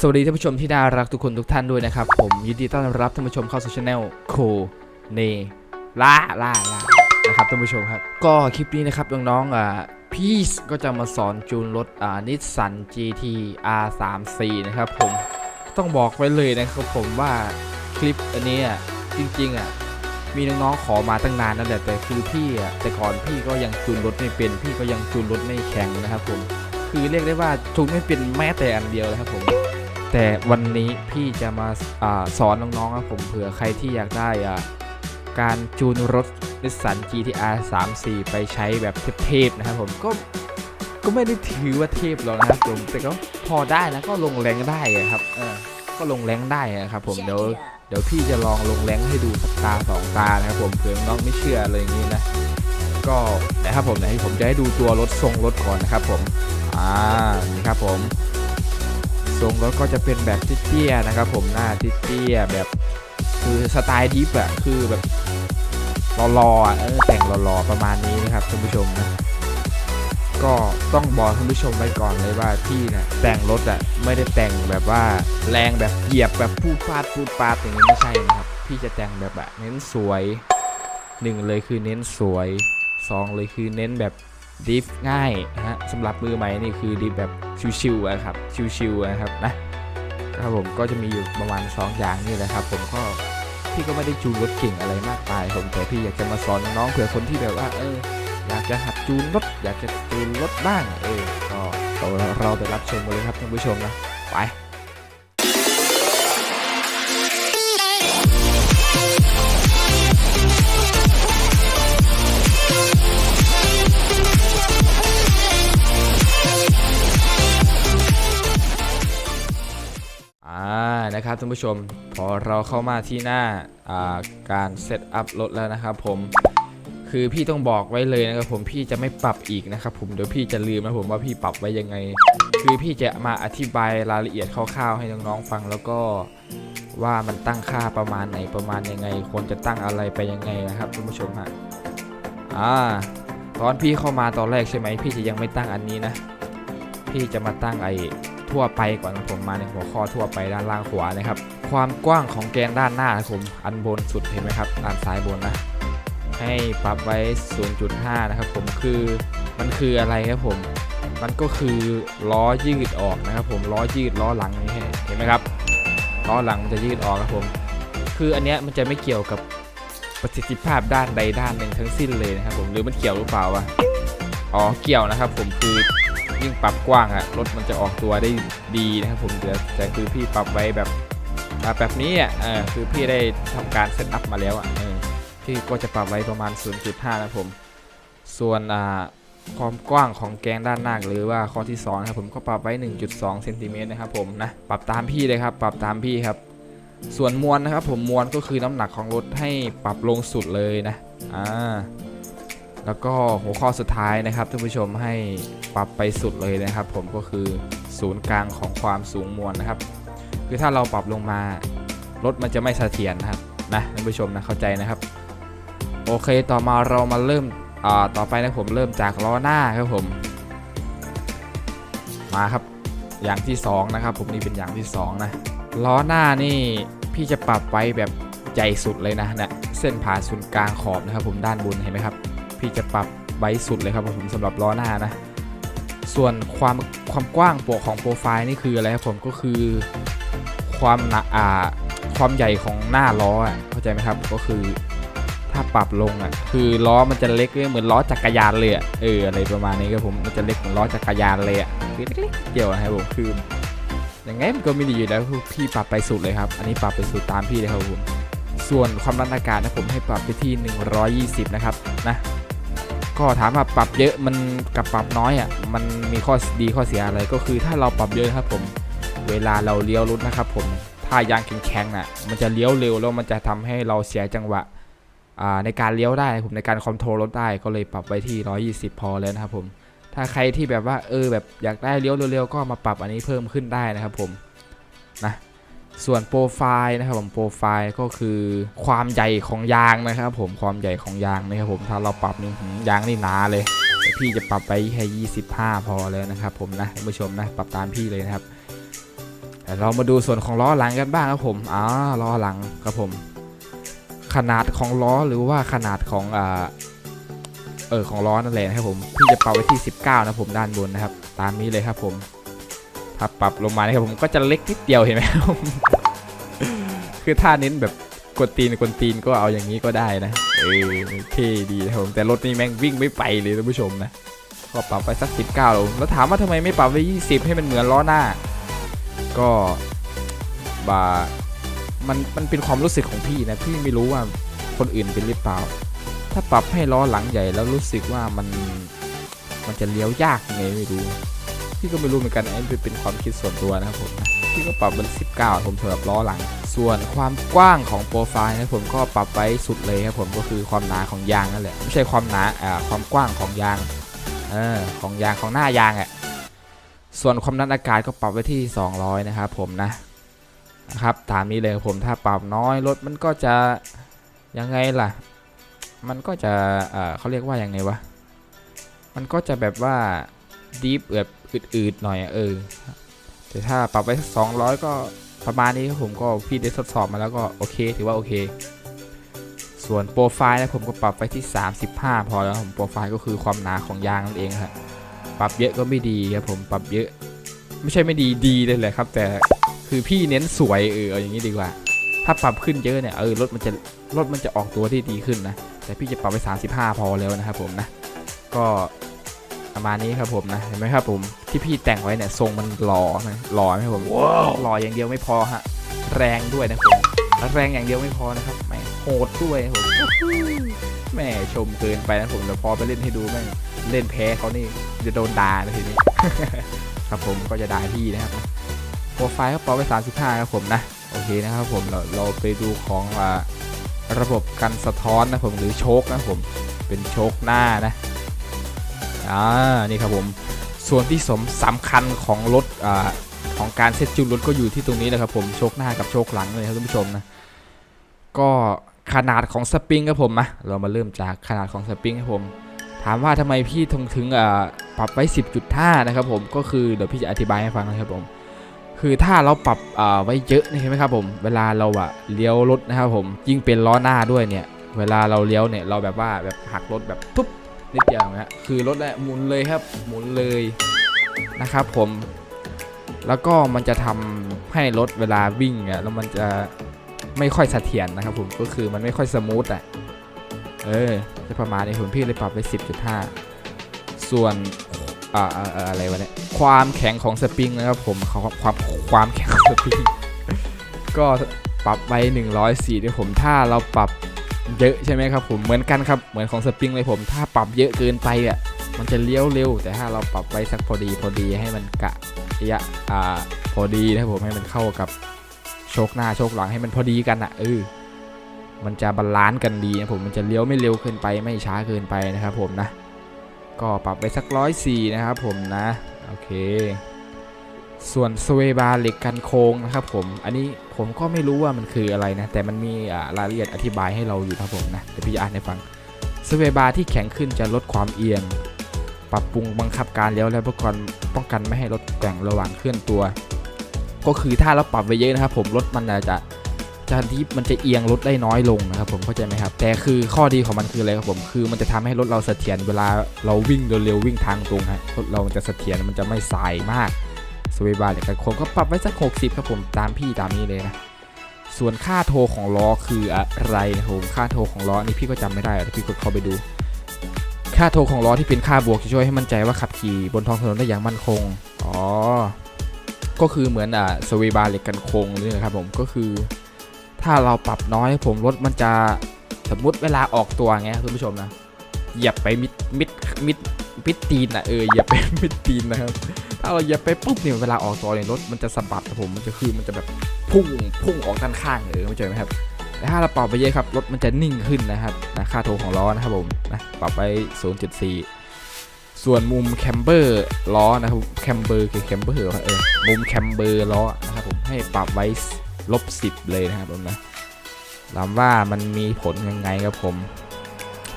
สวัสดีท่านผู้ชมที่น่ารักทุกคนทุกท่านด้วยนะครับ ผมยินดีต้อนรับท่านผู้ชมเข้าสู่ช anel โคเนล่าล่าล่านะครับท่านผู้ชมครับ ก็คลิปนี้นะครับน้องๆอ่าพีซก็จะมาสอนจูนรถอ่านิสสัน GT R34 นะครับผมต้องบอกไว้เลยนะครับผมว่าคลิปอันนี้อะจริงๆอะมีน้องๆขอมาตั้งนานนั่นแหละแต่คือพี่อะแต่ก่อนพี่ก็ยังจูนรถไม่เป็น พี่ก็ยังจูนรถไม่แข็งนะครับผมคือเรียกได้ว่าจูนไม่เป็นแม้แต่อันเดียวเลยครับผม แต่วันนี้พี่จะมาอาสอนน้องๆครับผมเผื่อใครที่อยากได้อ่าการจูนรถนิสสัน GTR 34 ไปใช้แบบเทพๆนะครับผมก็ก็ไม่ได้ถือว่าเทพหรอกนะครับผมแต่ก็พอได้นะก็ลงแรงได้ครับเออก็ลงแรงได้ครับผมเดี๋ยวเดี๋ยวพี่จะลองลงแรงให้ดูสักตาสองตานะครับผมเผื่อน้องไม่เชื่ออะไรอย่างนี้นะก็นะครับผมเดี๋ยวให้ผมจะให้ดูตัวรถทรงรถก่อนนะครับผมอ่านี่ครับผม ทรงรถก็จะเป็นแบบเตี้ยๆนะครับ ผมหน้าเตี้ยๆแบบคือสไตล์ดิฟอะคือแบบรอๆเออแต่งรอๆประมาณนี้นะครับท่านผู้ชมนะก็ต้องบอกท่านผู้ชมไว้ก่อนเลยว่าพี่เนะ่ยแต่งรถอะไม่ได้แต่งแบบว่าแรงแบบเหยียบแบบพูดปาดพูดปาดอย่างนี้ไม่ใช่นะครับพี่จะแต่งแบบอะเน้นสวยหนึ่งเลยคือเน้นสวยสองเลยคือเน้นแบบ ดิฟง่ายนะฮะสำหรับมือใหม่นี่คือดิฟแบบชิวๆอะครับชิวๆนะครับนะครับผมก็จะมีอยู่ประมาณ 2 อย่างนี่แหละครับ ผมก็พี่ก็ไม่ได้จูนรถเก่งอะไรมากมายผมแต่พี่อยากจะมาสอนน้องเผื่อคนที่แบบว่าเอออยากจะหัดจูนรถอยากจะจูนรถบ้างเออก็เราเราไปรับชมกันเลยครับท่านผู้ชมนะไป นะครับท่านผู้ชม พอเราเข้ามาที่หน้าาการเซตอัพรถแล้วนะครับผมคือพี่ต้องบอกไว้เลยนะครับผมพี่จะไม่ปรับอีกนะครับผมเดี๋ยวพี่จะลืมนะผมว่าพี่ปรับไว้ยังไง คือพี่จะมาอธิบายรายละเอียดคร่าวๆให้น้องๆฟังแล้วก็ว่ามันตั้งค่าประมาณไหนประมาณยังไง ควรจะตั้งอะไรไปยังไงนะครับท่านผู้ชมฮะอ่าตอนพี่เข้ามาตอนแรกใช่ไหมพี่จะยังไม่ตั้งอันนี้นะ พี่จะมาตั้งไอ ทั่วไปก่อนนะผมมาในหัวข้อทั่วไปด้านล่างขวานะครับ ความกว้างของแกนด้านหน้าครับผมอันบนสุดเห็นไหมครับด้านซ้ายบนนะให้ปรับไว้ 0.5 นะครับผมคือมันคืออะไรครับผม มันก็คือล้อยืดออกนะครับผมล้อยืดล้อหลังนี่เห็นไหมครับล้อหลังมันจะยืดออกครับผม คืออันเนี้ยมันจะไม่เกี่ยวกับประสิทธิภาพด้านใดด้านหนึ่งทั้งสิ้นเลยนะครับผมหรือมันเกี่ยวหรือเปล่าวะอ๋อเกี่ยวนะครับผมคือ ยิ่งปรับกว้างอะรถมันจะออกตัวได้ดีนะครับผมแต่คือพี่ปรับไว้แบบแบบนี้อะคือพี่ได้ทำการเซตอัพมาแล้วอะพี่ก็จะปรับไว้ประมาณ 0.5 นะครับผม ส่วนความกว้างของแกนด้านหน้าหรือว่าข้อที่2นะครับผมก็ปรับไว้ 1.2เซนติเมตรนะครับผมนะปรับตามพี่เลยครับ ปรับตามพี่ครับ ส่วนมวลนะครับผมมวลก็คือน้ำหนักของรถให้ปรับลงสุดเลยนะอ่า แล้วก็หัวข้อสุดท้ายนะครับท่านผู้ชมให้ปรับไปสุดเลยนะครับ ผมก็คือศูนย์กลางของความสูงมวลนะครับ คือถ้าเราปรับลงมารถมันจะไม่เสถียรนะครับนะท่านผู้ชมนะเข้าใจนะครับ โอเคต่อมาเรามาเริ่มต่อไปนะผมเริ่มจากล้อหน้าครับผม มาครับอย่างที่สองนะครับ ผมนี่เป็นอย่างที่สองนะล้อหน้านี่พี่จะปรับไว้แบบใหญ่สุดเลยนะนะเส้นผ่าศูนย์กลางขอบนะครับ ผมด้านบนเห็นไหมครับ พี่จะปรับไว้สุดเลยครับผมสำหรับล้อหน้านะ ส่วนความความกว้างโปรของโปรไฟล์นี่คืออะไรครับผมก็คือความหนาอ่าความใหญ่ของหน้าล้อเข้าใจไหมครับก็คือถ้าปรับลงอะคือล้อมันจะเล็กเหมือนล้อจักรยานเลยอะเอออะไรประมาณนี้ครับผมมันจะเล็กเหมือนล้อจักรยานเลยอะคือเล็กๆเกี่ยวนะครับผมคือยังไงมันก็ไม่ดีอยู่แล้วพี่ปรับไปสุดเลยครับ อันนี้ปรับไปสุดตามพี่เลยครับผมส่วนความร้อนอากาศนะผมให้ปรับไปที่ 120 นะครับนะ ก็ถามว่าปรับเยอะมันกับปรับน้อยอะมันมีข้อดีข้อเสียอะไรก็คือถ้าเราปรับเยอะครับผม เวลาเราเลี้ยวรถนะครับผมถ้ายางแข็งๆน่ะมันจะเลี้ยวเร็วแล้วมันจะทำให้เราเสียจังหวะในการเลี้ยวได้ผมในการคอนโทรลรถได้ก็เลยปรับไว้ที่ 120 พอแล้วนะครับผมถ้าใครที่แบบว่าเออแบบอยากได้เลี้ยวเร็วๆก็มาปรับอันนี้เพิ่มขึ้นได้นะครับผมนะ ส่วนโปรไฟล์นะครับผมโปรไฟล์ก็คือความใหญ่ของยางนะครับผมความใหญ่ของยางนะครับผมถ้าเราปรับนี่หือยางนี่หนาเลยพี่จะปรับไปแค่25 พอแล้วนะครับผมนะท่านผู้ชมนะปรับตามพี่เลยนะครับแต่เรามาดูส่วนของล้อหลังกันบ้างครับผมอ๋อล้อหลังครับผม ขนาดของล้อหรือว่าขนาดของอ่าเออของล้อนั่นแหละนะครับผมพี่จะปรับไว้ที่ 19 นะผมด้านบนนะครับ ตามนี้เลยครับผม ถ้าปรับลงมานะครับผมก็จะเล็กนิดเดียวเห็นไหมครับคือถ้าเน้นแบบกดตีนกดตีนก็เอาอย่างนี้ก็ได้นะเออเท่ดีนะผมแต่รถนี่แม่งวิ่งไม่ไปเลยท่านผู้ชมนะก็ปรับไปสัก 19ลงแล้วถามว่าทำไมไม่ปรับไว้20 ให้มันเหมือนล้อหน้า ก็บามันมันเป็นความรู้สึกของพี่นะพี่ไม่รู้ว่าคนอื่นเป็นหรือเปล่า ถ้าปรับให้ล้อหลังใหญ่แล้วรู้สึกว่ามันมันจะเลี้ยวยากไงไม่รู้ พี่ก็ไม่รู้เหมือนกันอันนี้เป็นความคิดส่วนตัวนะครับผมพี่ก็ปรับเป็น19 ผมสำหรับล้อหลัง ส่วนความกว้างของโปรไฟล์นะผมก็ปรับไว้สุดเลยครับผมก็คือความหนาของยางนั่นแหละไม่ใช่ความหนาอ่าความกว้างของยางเออของยางของหน้ายางอะส่วนความดันอากาศก็ปรับไว้ที่ 200 นะครับผมนะนะครับตามนี้เลยครับผมถ้าปรับน้อยรถมันก็จะยังไงล่ะ มันก็จะเออเขาเรียกว่ายังไงวะมันก็จะแบบว่าดีฟแบบ อืดๆหน่อยเออ แต่ถ้าปรับไปสองร้อยก็ประมาณนี้ครับผมก็พี่ได้ทดสอบมาแล้วก็โอเค ถือว่าโอเค ส่วนโปรไฟล์นะผมก็ปรับไปที่ 35 พอแล้วผมโปรไฟล์ก็คือความหนาของยางนั่นเองครับปรับเยอะก็ไม่ดีครับผมปรับเยอะ ไม่ใช่ไม่ดีดีเลยแหละครับ แต่คือพี่เน้นสวยเออเอาอย่างนี้ดีกว่า ถ้าปรับขึ้นเยอะเนี่ยเออรถมันจะรถมันจะออกตัวที่ดีขึ้นนะแต่พี่จะปรับไป 35 พอแล้วนะครับผมนะ ก็ ประมาณนี้ครับผมนะเห็นไหมครับผมที่พี่แต่งไว้เนี่ยทรงมันหล่อไหมหล่อไหมครับผมหล่ออย่างเดียวไม่พอฮะแรงด้วยนะผมแล้วแรงอย่างเดียวไม่พอนะครับแหมโหดด้วยนะผมแหมชมเกินไปนะผมเดี๋ยวพอไปเล่นให้ดูแม่งเล่นแพ้เขานี่จะโดนด่านะทีนี้ครับผมก็จะด่าพี่นะครับโปรไฟล์ก็ปรับไป 35 ครับผมนะโอเคนะครับผมเราเราไปดูของอ่าระบบกันสะท้อนนะผมหรือโชคนะผมเป็นโชคหน้านะ อ่านี่ครับผมส่วนที่สมสำคัญของรถอ่าของการเซตจูนรถก็อยู่ที่ตรงนี้นะครับผมโชคหน้ากับโชคหลังเลยครับท่านผู้ชมนะก็ขนาดของสปริงครับผมมาเรามาเริ่มจากขนาดของสปริงครับผม ถามว่าทำไมพี่ถึงถึงอ่าปรับไว้ 10.5 นะครับผมก็คือเดี๋ยวพี่จะอธิบายให้ฟังนะครับผม คือถ้าเราปรับไว้เยอะนี่ใช่ไหมครับผม เวลาเราอะเลี้ยวรถนะครับผมยิ่งเป็นล้อหน้าด้วยเนี่ย เวลาเราเลี้ยวเนี่ยเราแบบว่าแบบหักรถแบบทุบ นิดเดียวนะฮะคือรถเนี่ยหมุนเลยครับหมุนเลยนะครับผมแล้วก็มันจะทำให้รถเวลาวิ่งเนี่ยแล้วมันจะไม่ค่อยเสถียรนะครับผมก็คือมันไม่ค่อยสมูทอะเออจะประมาณนี้ผมพี่เลยปรับไป 10.5 ส่วนอ่าอ่าอ่าอะไรวะเนี่ยความแข็งของสปริงนะครับผมเขาความความแข็งของสปริงก็ปรับไว้104ด้วยผมถ้าเราปรับ เยอะใช่ไหมครับผมเหมือนกันครับเหมือนของสปริงเลยผม ถ้าปรับเยอะเกินไปอะมันจะเลี้ยวเร็ว แต่ถ้าเราปรับไว้สักพอดีพอดีให้มันกะระยะอ่าพอดีนะครับผมให้มันเข้ากับโชคหน้าโชคหลังให้มันพอดีกันอะเออมันจะบาลานซ์กันดีนะผมมันจะเลี้ยวไม่เร็วเกินไปไม่ช้าเกินไปนะครับผมนะ ก็ปรับไปสักร้อยสี่นะครับผมนะ โอเค ส่วนสเวบาเหล็กกันโค้งนะครับผมอันนี้ผมก็ไม่รู้ว่ามันคืออะไรนะ แต่มันมีรายละเอียดอธิบายให้เราอยู่ครับผมนะเดี๋ยวพี่จะอ่านให้ฟังสเวบาที่แข็งขึ้นจะลดความเอียง ปรับปรุงบังคับการเลี้ยวและป้องกันป้องกันไม่ให้รถแกว่งระหว่างเคลื่อนตัว ก็คือถ้าเราปรับไปเยอะนะครับผมรถมันจะจะที่มันจะเอียงรถได้น้อยลงนะครับผมเข้าใจไหมครับ แต่คือข้อดีของมันคืออะไรครับผมคือมันจะทำให้รถเราเสถียรเวลาเราวิ่งเร็วๆวิ่งทางตรงฮะรถเราจะเสถียรมันจะไม่สายมาก สวีบาร์เนี่ยกันโค้งก็ปรับไว้สัก 60 ครับผมตามพี่ตามนี้เลยนะ ส่วนค่าโทรของล้อคืออะไรนะครับผมค่าโทรของล้อนี่พี่ก็จำไม่ได้เดี๋ยวพี่กดเข้าไปดู ค่าโทรของล้อที่เป็นค่าบวกจะช่วยให้มั่นใจว่าขับขี่บนท้องถนนได้อย่างมั่นคงอ๋อก็คือเหมือนอ่าสวีบาร์เหล็กกันโค้งนี่นะครับผมก็คือ ถ้าเราปรับน้อยผมรถมันจะสมมติเวลาออกตัวไงคุณผู้ชมนะเหยียบไปมิดมิดมิดมิดตีนอะเออเหยียบไปมิดตีนนะครับ ถ้าเราเหยียบไปปุ๊บเนี่ยเวลาออกตัวเนี่ยรถมันจะสะบัดครับผมมันจะคือมันจะแบบพุ่งพุ่งออกด้านข้างเออไม่เจอไหมครับแต่ถ้าเราปรับไปเยอะครับรถมันจะนิ่งขึ้นนะครับนะค่าโทของล้อนะครับผมนะปรับไป 0.4 ส่วนมุมแคมเบอร์ล้อนะครับแคมเบอร์คือแคมเบอร์เออมุมแคมเบอร์ล้อนะครับผมให้ปรับไว้ลบสิบเลยนะครับผมนะถามว่ามันมีผลยังไงครับผม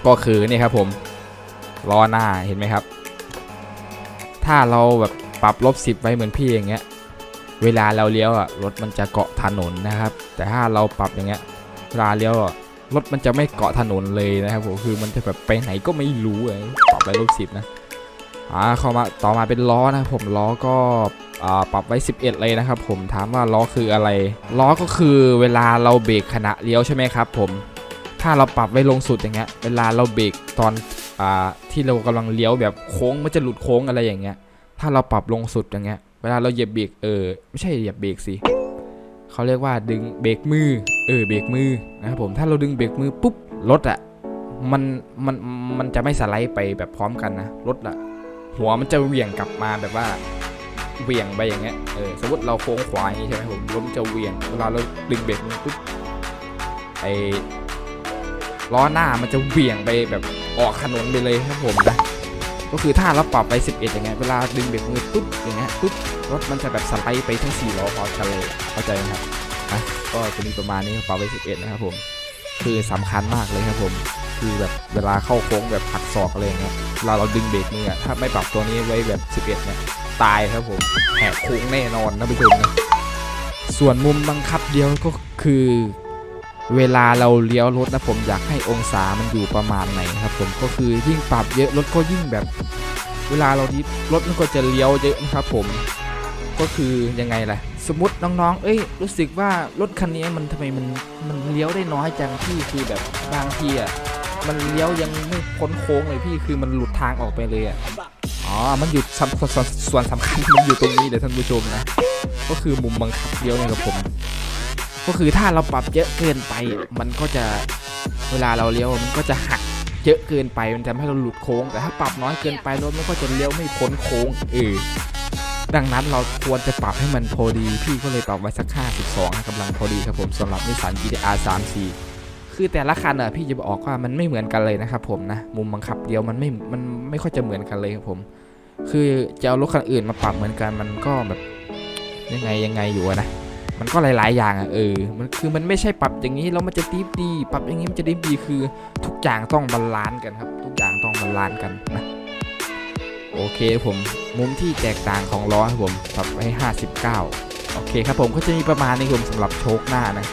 ก็คือนี่ครับผมล้อหน้าเห็นไหมครับ ถ้าเราแบบ ปรับลบสิบไว้เหมือนพี่อย่างเงี้ย เวลาเราเลี้ยวอะรถมันจะเกาะถนนนะครับ แต่ถ้าเราปรับอย่างเงี้ยเวลาเลี้ยวอะรถมันจะไม่เกาะถนนเลยนะครับผมคือมันจะแบบไปไหนก็ไม่รู้อะปรับไปรูปสิบนะอ่าเข้ามาต่อมาเป็นล้อนะผมล้อก็อ่าปรับไว้ 11 เลยนะครับ ผมถามว่าล้อคืออะไรล้อก็คือเวลาเราเบรกขณะเลี้ยวใช่ไหมครับ ผมถ้าเราปรับไว้ลงสุดอย่างเงี้ย เวลาเราเบรกตอนอ่าที่เรากำลังเลี้ยวแบบโค้งมันจะหลุดโค้งอะไรอย่างเงี้ย ถ้าเราปรับลงสุดอย่างเงี้ย เวลาเราเหยียบเบรกเออไม่ใช่เหยียบเบรกสิเขาเรียกว่าดึงเบรกมือ เออเบรกมือนะครับผมถ้าเราดึงเบรกมือปุ๊บรถอะมันมันมันจะไม่สไลด์ไปแบบพร้อมกันนะรถอะหัวมันจะเหวี่ยงกลับมาแบบว่าเหวี่ยงไปอย่างเงี้ยเออสมมติเราโค้งขวาอย่างงี้ใช่ไหมผมรถมันจะเหวี่ยงเวลาเราดึงเบรกมือปุ๊บไอล้อหน้ามันจะเหวี่ยงไปแบบออกถนนไปเลยครับผมนะ ก็คือถ้าเราปรับไป 11 อย่างเงี้ยเวลาดึงเบรกมือปุ๊บอย่างเงี้ยปุ๊บรถมันจะแบบสไลด์ไปทั้ง4ล้อพอกันเลยเข้าใจไหมครับอะก็จะมีประมาณนี้ปรับไป 11 นะครับผมคือสำคัญมากเลยครับผม คือแบบเวลาเข้าโค้งแบบหักศอกอะไรเงี้ยเวลาเราดึงเบรกมือถ้าไม่ปรับตัวนี้ไว้แบบ 11 เนี่ยตายครับผมแหกโค้งแน่นอนนะผู้ชมนะส่วนมุมบังคับเดียวก็คือ เวลาเราเลี้ยวรถนะผมอยากให้องศามันอยู่ประมาณไหนครับผมก็คือยิ่งปรับเยอะรถก็ยิ่งแบบ เวลาเราดิฟรถมันก็จะเลี้ยวเยอะนะครับผมก็คือยังไงล่ะ สมมติน้องๆ เอ้ย รู้สึกว่ารถคันนี้มันทำไมมันมันเลี้ยวได้น้อยจังพี่คือแบบบางทีอะมันเลี้ยวยังไม่พ้นโค้งเลยพี่คือมันหลุดทางออกไปเลยอะอ๋อ มันอยู่ส่วนส่วนสำคัญมันอยู่ตรงนี้เดี๋ยวท่านผู้ชมนะ ก็คือมุมบังคับเลี้ยวเนี่ยครับผม ก็คือถ้าเราปรับเยอะเกินไป มันก็จะเวลาเราเลี้ยวมันก็จะหักเยอะเกินไปมันจะทำให้เราหลุดโค้ง แต่ถ้าปรับน้อยเกินไปรถมันก็จะเลี้ยวไม่พ้นโค้งเออดังนั้นเราควรจะปรับให้มันพอดี พี่ก็เลยปรับไว้สัก 52กำลังพอดีครับผมสำหรับนิสสัน GTR 34 คือแต่ละคันอะพี่จะบอกว่ามันไม่เหมือนกันเลยนะครับผมนะ มุมบังคับเดียวมันไม่ มันไม่ค่อยจะเหมือนกันเลยครับผม คือจะเอารถคันอื่นมาปรับเหมือนกันมันก็แบบยังไงยังไงอยู่นะ มันก็หลายๆ อย่างอะเออ มันคือมันไม่ใช่ปรับอย่างนี้แล้วมันจะดีดี ปรับอย่างนี้มันจะดีดีคือทุกอย่างต้องบาลานซ์กันครับ ทุกอย่างต้องบาลานซ์กันนะโอเคผมมุมที่แตกต่างของล้อครับผมปรับให้ 59 โอเคครับผมก็จะมีประมาณนี้ผมสำหรับโชคหน้านะ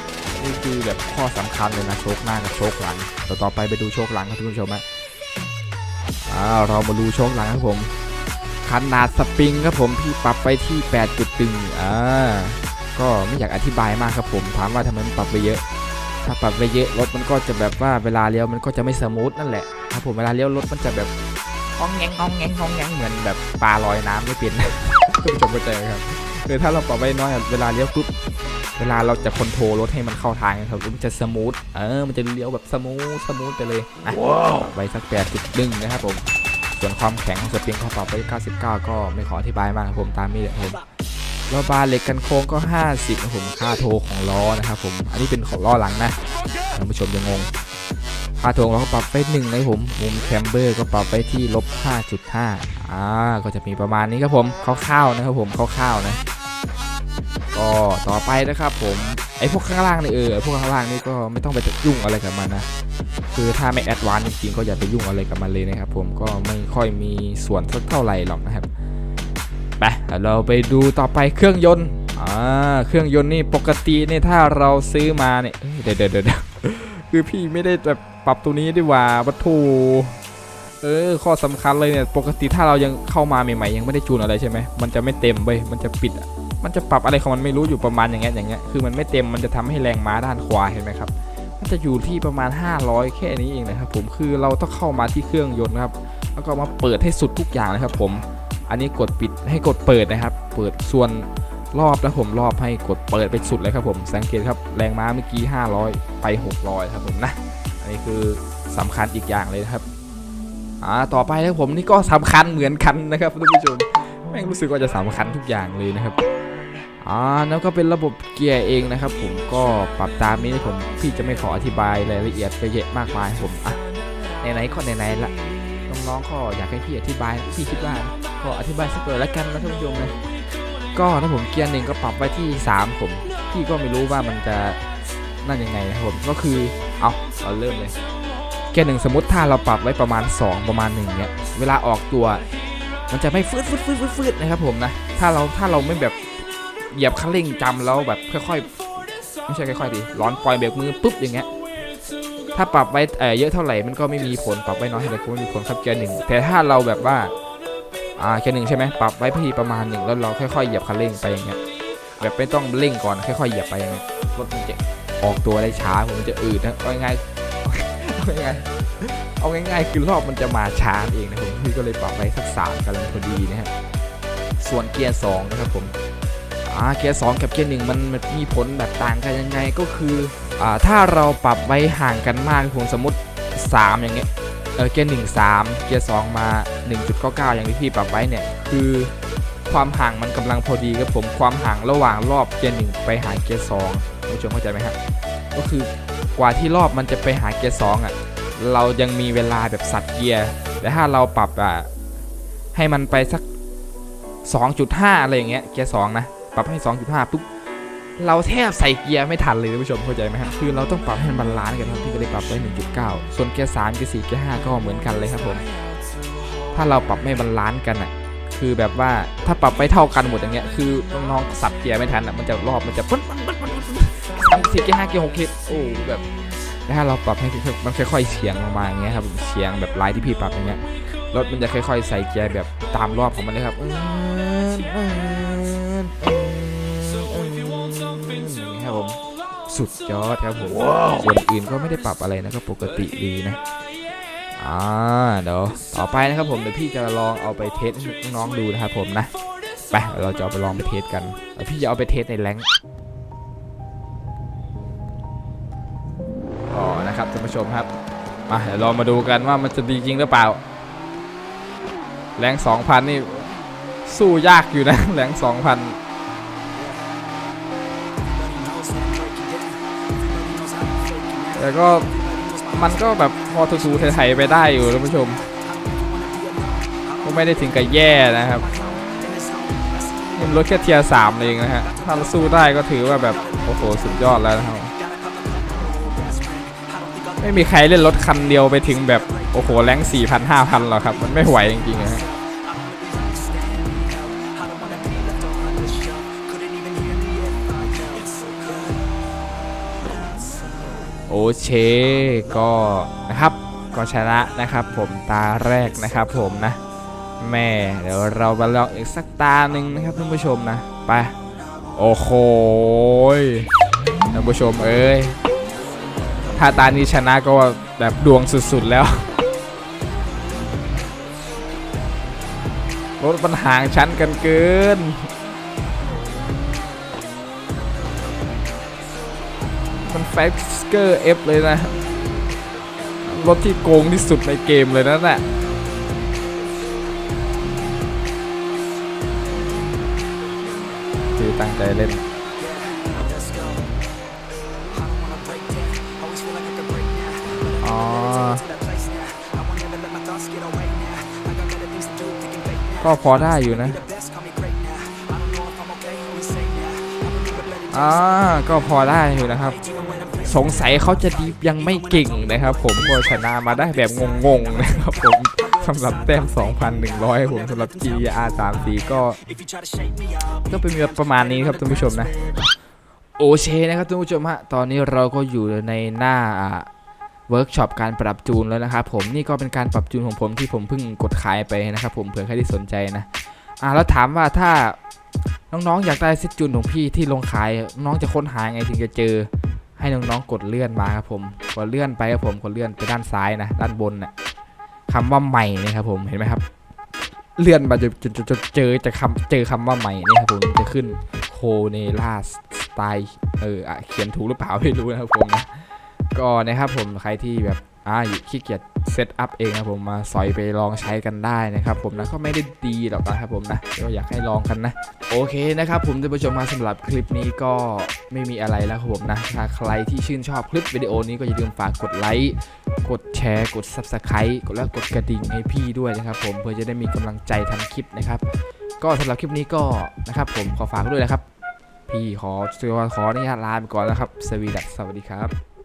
นี่คือแบบข้อสำคัญเลยนะโชคหน้ากับโชคหลังต่อต่อไปไปดูโชคหลังครับทุกผู้ชมฮะอ่าเรามาดูโชคหลังครับผมขนาดสปริงครับผมพี่ปรับไปที่8จุดตึงอ่า ก็ไม่อยากอธิบายมากครับผมถามว่าทำไมมันปรับไปเยอะ ถ้าปรับไปเยอะรถมันก็จะแบบว่าเวลาเลี้ยวมันก็จะไม่สมูทนั่นแหละครับผมเวลาเลี้ยวรถมันจะแบบห้องแงงห้องแงงห้องแงงเหมือนแบบปลาลอยน้ำไม่เป็นคุณผู้ชมเข้าใจไหมครับคือถ้าเราปรับไว้น้อยอะเวลาเลี้ยวปุ๊บเวลาเราจะคอนโทรลรถให้มันเข้าทางนะครับมันจะสมูทเออมันจะเลี้ยวแบบสมูทสมูทไปเลยอะปรับไว้สักแปดจุดหนึ่งนะครับผมส่วนความแข็งของสปริงเขาปรับไว้99 ก็ไม่ขออธิบายมากครับผมตามนี้แหละครับผม ล้อบาร์เหล็กกันโค้งก็ 50นะผมค่าโทของล้อนะครับผมอันนี้เป็นของล้อหลังนะท่านผู้ชมจะงงค่าโทของล้อก็ปรับไปหนึ่งนะผมมุมแคมเบอร์ก็ปรับไปที่ลบ 5.5อ่าก็จะมีประมาณนี้ครับผมคร่าวๆนะครับผมคร่าวๆนะก็ต่อไปนะครับผมไอพวกข้างล่างนี่เออพวกข้างล่างนี่ก็ไม่ต้องไปยุ่งอะไรกับมันนะคือถ้าไม่แอดวานซ์จริงๆก็อย่าไปยุ่งอะไรกับมันเลยนะครับผมก็ไม่ค่อยมีส่วนสักเท่าไหร่หรอกนะครับ ไปเราไปดูต่อไปเครื่องยนต์อ่าเครื่องยนต์นี่ปกตินี่ถ้าเราซื้อมาเนี่ยเอ้ยเดี๋ยวเดี๋ยวเดี๋ยวคือพี่ไม่ได้แบบปรับตัวนี้ดีกว่าวัตถุเออข้อสำคัญเลยเนี่ยปกติถ้าเรายังเข้ามาใหม่ๆยังไม่ได้จูนอะไรใช่ไหมมันจะไม่เต็มเว้ยมันจะปิดมันจะปรับอะไรของมันไม่รู้อยู่ประมาณอย่างเงี้ยอย่างเงี้ยคือมันไม่เต็มมันจะทำให้แรงม้าด้านขวาเห็นไหมครับมันจะอยู่ที่ประมาณ 500 แค่นี้เองนะครับผมคือเราต้องเข้ามาที่เครื่องยนต์ครับแล้วก็มาเปิดให้สุดทุกอย่างนะครับผม อันนี้กดปิดให้กดเปิดนะครับ เปิดส่วนรอบแล้วผมรอบให้กดเปิดไปสุดเลยครับผม สังเกตครับแรงม้าเมื่อกี้ 500 ไป 600 ครับผมนะ อันนี้คือสำคัญอีกอย่างเลยนะครับ อ่า ต่อไปครับผมนี่ก็สำคัญเหมือนกันนะครับท่านผู้ชม แม่งรู้สึกว่าจะสำคัญทุกอย่างเลยนะครับ อ่า แล้วก็เป็นระบบเกียร์เองนะครับ ผม ก็ปรับตามนี้นะผมพี่จะไม่ขออธิบายรายละเอียดไปเยอะมากมายผม อะไหนๆก็ไหนๆละ น้องๆก็อยากให้พี่อธิบายพี่คิดว่าก็อธิบายสักหน่อยแล้วกันนะท่านผู้ชมนะก็ถ้าผมเกียร์หนึ่งก็ปรับไว้ที่ 3 ผมพี่ก็ไม่รู้ว่ามันจะนั่นยังไงนะผมก็คือเอาเราเริ่มเลยเกียร์หนึ่งสมมติถ้าเราปรับไว้ประมาณ 2 ประมาณหนึ่งเนี่ยเวลาออกตัวมันจะไม่ฟืดฟืดฟืดฟืดฟืดนะครับผมนะถ้าเราถ้าเราไม่แบบเหยียบคันเร่งจำแล้วแบบค่อยๆไม่ใช่ค่อยๆดิร้อนปล่อยเบรกมือปุ๊บอย่างเงี้ย ถ้าปรับไว้เยอะเท่าไหร่มันก็ไม่มีผลปรับไว้น้อยเท่าไหร่ก็ไม่มีผลครับเกียร์หนึ่งแต่ถ้าเราแบบว่าอ่าเกียร์หนึ่งใช่ไหมปรับไว้พอดีประมาณหนึ่งแล้วเราค่อยๆเหยียบคันเร่งไปอย่างเงี้ยแบบไม่ต้องเร่งก่อนค่อยๆเหยียบไปอย่างเงี้ยรถมันจะออกตัวได้ช้าผมมันจะอืดนะเอาง่ายๆเอาง่ายๆเอาง่ายๆคือรอบมันจะมาช้าเองนะผมพี่ก็เลยปรับไว้สักสามกำลังพอดีนะฮะส่วนเกียร์สองนะครับผมอ่าเกียร์สองกับเกียร์หนึ่งมันมันมีผลแบบต่างกันยังไงก็คือ อ่าถ้าเราปรับไว้ห่างกันมากผมสมมติ 3 อย่างเงี้ยเออเกียร์หนึ่งสามเกียร์สองมา 1.99 อย่างที่พี่ปรับไว้เนี่ย คือความห่างมันกำลังพอดีครับผมความห่างระหว่างรอบเกียร์หนึ่งไปหาเกียร์สองผู้ชมเข้าใจไหมครับก็คือกว่าที่รอบมันจะไปหาเกียร์สองอะเรายังมีเวลาแบบสัตว์เกียร์แต่ถ้าเราปรับอะให้มันไปสัก 2.5 อะไรอย่างเงี้ยเกียร์สองนะปรับให้ 2.5ปุ๊บ เราแทบใส่เกียร์ไม่ทันเลยท่านผู้ชมเข้าใจไหมครับคือเราต้องปรับให้มันบาลานซ์กันครับพี่ก็เลยปรับไว้ 1.9 ส่วนเกียร์3เกียร์4เกียร์5ก็เหมือนกันเลยครับผมถ้าเราปรับไม่บาลานซ์กันอะคือแบบว่าถ้าปรับไปเท่ากันหมดอย่างเงี้ยคือน้องๆสับเกียร์ไม่ทันอะมันจะรอบมันจะปึ๊ดปึ๊ดปึ๊ดปึ๊ดปึ๊ดสามสี่เกียร์ห้าเกียร์หกเกียร์โอ้แบบถ้าเราปรับให้มันค่อยๆเฉียงลงมาอย่างเงี้ยครับเฉียงแบบไลน์ที่พี่ปรับอย่างเงี้ยรถมันจะค่อยๆ ใส่เกียร์แบบตามรอบของมันเลยครับ สุดยอดครับผมส่วนอื่นก็ไม่ได้ปรับอะไรนะก็ปกติดีนะอ่าเดี๋ยวต่อไปนะครับผมเดี๋ยวพี่จะลองเอาไปเทสให้น้องๆดูนะครับผมนะไปเราจะเอาไปลองไปเทสกันแล้วพี่จะเอาไปเทสในแรงค์อ๋อนะครับท่านผู้ชมครับมาเดี๋ยวเรามาดูกันว่ามันจะดีจริงหรือเปล่าแรงสองพันนี่สู้ยากอยู่นะแรงสองพัน แต่ก็มันก็แบบพอถูๆไทยๆไปได้อยู่ท่านผู้ชม ก็ไม่ได้ถึงกับแย่นะครับมันรถแค่เทียร์สามเองนะฮะ ถ้าเราสู้ได้ก็ถือว่าแบบ โอ้โห สุดยอดแล้วนะครับ ไม่มีใครเล่นรถคันเดียวไปถึงแบบ โอ้โห แรงสี่พันห้าพันหรอกครับ มันไม่ไหวจริงๆนะฮะ โอเคก็นะครับก็ชนะนะครับ ผมตาแรกนะครับผมนะ แม่เดี๋ยวเรามาลองอีกสักตาหนึ่งนะครับท่านผู้ชมนะไปโอ้โหท่านผู้ชมเอ้ยถ้าตานี้ชนะก็แบบดวงสุดๆแล้วรถมันห่างชั้นกันเกินมันแฟก เกอร์เอฟเลยนะ รถที่โกงที่สุดในเกมเลยนั่นแหละคือตั้งใจเล่นอ๋อก็พอได้อยู่นะอ่าก็พอได้อยู่นะครับ สงสัยเขาจะดีฟยังไม่เก่งนะครับ ผมก็ชนะมาได้แบบงงๆนะครับผมสำหรับแต้ม 2,100 ผมสำหรับ GR 34ก็ ก็เป็นแบบประมาณนี้ครับท่านผู้ชมนะ โอเคนะครับท่านผู้ชมฮะ ตอนนี้เราก็อยู่ในหน้าเวิร์กช็อปการปรับจูนแล้วนะครับผมนี่ก็เป็นการปรับจูนของผมที่ผมเพิ่งกดขายไปนะครับผมเผื่อใครที่สนใจนะอ่าแล้วถามว่าถ้าน้องๆอยากได้เซตจูนของพี่ที่ลงขายน้องจะค้นหาไงถึงจะเจอ ให้น้องๆกดเลื่อนมาครับผมกดเลื่อนไปครับผมกดเลื่อนไปด้านซ้ายนะด้านบนนะคำว่าใหม่นะครับผมเห็นไหมครับ เลื่อนมาจะจะจะจะเจอจะคำเจอคำว่าใหม่นี่ครับผมจะขึ้นโคเนล่าสไตล์เออเขียนถูกหรือเปล่าไม่รู้นะครับผมนะก็นะครับผมใครที่แบบ อ่าขี้เกียจเซตอัพเองนะครับผมมาสอยไปลองใช้กันได้นะครับผมนะก็ไม่ได้ดีหรอกนะครับผมนะก็อยากให้ลองกันนะ โอเคนะครับผมท่านผู้ชมมาสำหรับคลิปนี้ก็ไม่มีอะไรแล้วครับผมนะถ้าใครที่ชื่นชอบคลิปวิดีโอนี้ก็อย่าลืมฝากกดไลค์กดแชร์ กด Subscribe กดแล้วกดกระดิ่งให้พี่ด้วยนะครับผมเพื่อจะได้มีกำลังใจทำคลิปนะครับ ก็สำหรับคลิปนี้ก็นะครับผมขอฝากด้วยนะครับ พี่ขอตัวขออนุญาตลาไปก่อนแล้วครับ สวีดัสสวัสดีครับ